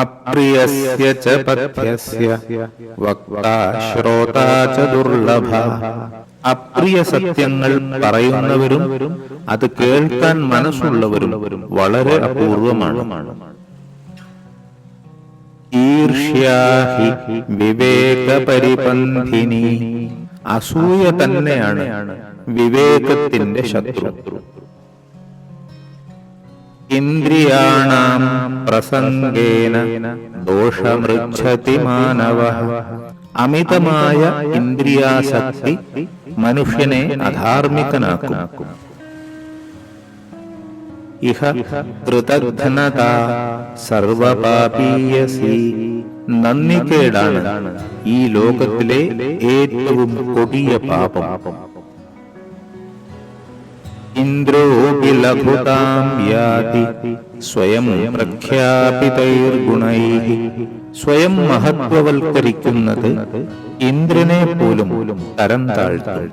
അപ്രിയസ്യ ച പഥ്യസ്യ വക്താ ശ്രോതാ ച ദുർലഭ. അപ്രിയ സത്യങ്ങൾ പറയുന്നവരും അത് കേൾക്കാൻ മനസ്സുള്ളവരും വളരെ അപൂർവമാണ്. ഈർഷ്യാഹി വിവേകപരിപന്ഥിനി അസൂയ തന്നെയാണ് വിവേകത്തിന്റെ ശത്രു. ഇന്ദ്രിയാണാം പ്രസംഗേന ദോഷമൃച്ഛതി മാനവ. അമിതമായ ഇന്ദ്രിയാസക്തി മനുഷ്യനെ അധാർമികനാക്കും. ഇഹ കൃതഘ്നത സർവപാപീയസി. നന്ദികേടാണ് ഈ ലോകത്തിലെ ഏറ്റവും കൊടിയ പാപം. ഇന്ദ്രോപി ലഘുതാം യാതി സ്വയം പ്രഖ്യാപിതൈർഗുണൈ സ്വയം മഹത്വവൽക്കരിക്കുന്നത് ഇന്ദ്രനെ പോലും തരം താഴ്ത്തും.